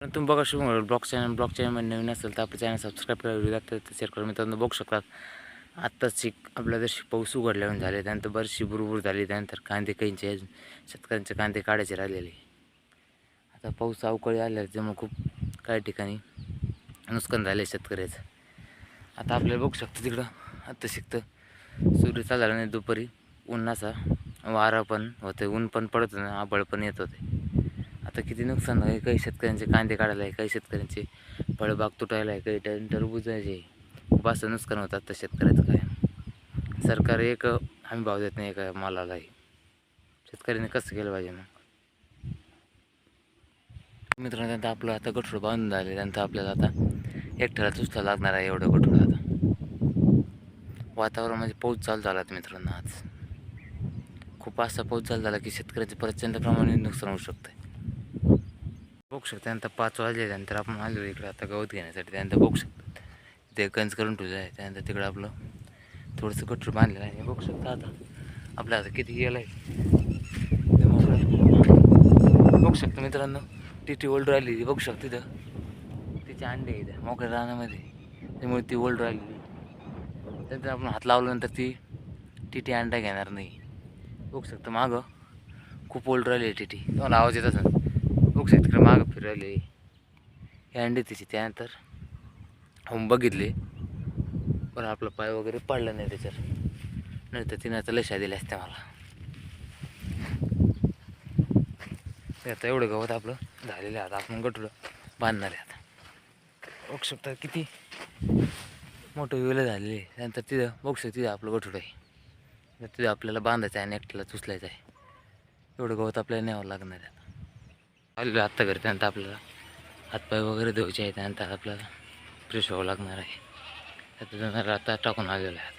पण तुम्ही बघा शिव ब्लॉग चॅनल ब्लॉग चॅनलमध्ये नवीन असेल तर आपलं चॅनल सबस्क्राईब करा व्हिडिओ लागतात तर शेअर करा. मित्रांनो बघू शकतात आत्ताच एक आपल्या जशी पाऊस उघडल्यावर झाले त्यानंतर बरीचशी बुरबुर झाली त्यानंतर कांदे काहींचे शेतकऱ्यांचे कांदे काढायचे राहिलेले. आता पाऊस अवकाळी आल्या त्यामुळे खूप काही ठिकाणी नुकसान झालं आहे शेतकऱ्याचं. आता आपल्याला बघू शकतो तिकडं आत्ता शिकतं. सूर्य चालला नाही दुपारी उन्हाचा वारा पण होते ऊन पण पडत होतं आबळ पण येत होते आता किती नुकसान आहे काही शेतकऱ्यांचे कांदे काढायला आहे काही शेतकऱ्यांचे फळबाग तुटायला आहे काही टन टरबुजायचे खूप असं नुकसान होतं आता शेतकऱ्याचं काय? सरकार एक हमी भाव देत नाही एका मालालाही. शेतकऱ्यांनी कसं केलं पाहिजे मग? मित्रांनो त्यानंतर आपलं आता गठोड बांधून झाले त्यानंतर आपल्याला आता एकट्याला चुसला लागणार आहे एवढं गठोड आता. वातावरण म्हणजे पाऊस चालू झाला मित्रांनो आज. खूप असा पाऊस चालू झाला की शेतकऱ्याचे प्रचंड प्रमाणे नुकसान होऊ शकतं बघू शकता. त्यानंतर पाच वाजले त्यानंतर आपण आलो इकडे. आता गवत घेण्यासाठी त्यानंतर बघू शकतो. ते गंज करून ठेवलं आहे. त्यानंतर तिकडं आपलं थोडंसं गठूर बांधलेलं आहे. बघू शकता आता. आपलं आता किती गेलं आहे. बघू शकतो मित्रांनो. ती ओल्ड राहिली बघू शकतो तिथं तिचे अंडे आहे इथं मोकळ्या रानामध्ये. त्यामुळे ती ओल्ड राहिली त्यानंतर आपण हात लावल्यानंतर ती टी अंडा घेणार नाही. बघू शकतो मागं. खूप ओल्ड राहिली टी टी तुम्हाला आवाज येत असेल. बघू शेतकरी तिकडे मागं फिरवले. हे अंडे तिची त्यानंतर होऊन बघितले. पण आपला पाय वगैरे पडला नाही त्याच्यावर. नाही तर तिनं आता लशा दिल्या असत्या मला आता एवढं गवत आपलं झालेलं आहे आता. आपण गटुलं बांधणार आहे आता. बघू शकता किती मोठं वेळ झालेली आहे. त्यानंतर तिथं बघू शकता तिथं आपलं गठुडं आहे. तिथं आपल्याला बांधायचं आहे आणि एकट्याला चुचलायचं आहे. एवढं गवत आपल्याला न्यावं लागणार आहे आता. आलेलो आत्ता घरी त्यानंतर आपल्याला हातपाय वगैरे धुवायचे आहे त्यानंतर आपल्याला फ्रेश व्हावं लागणार आहे. त्याच्यानंतर आता टाकून आलेलं आहे.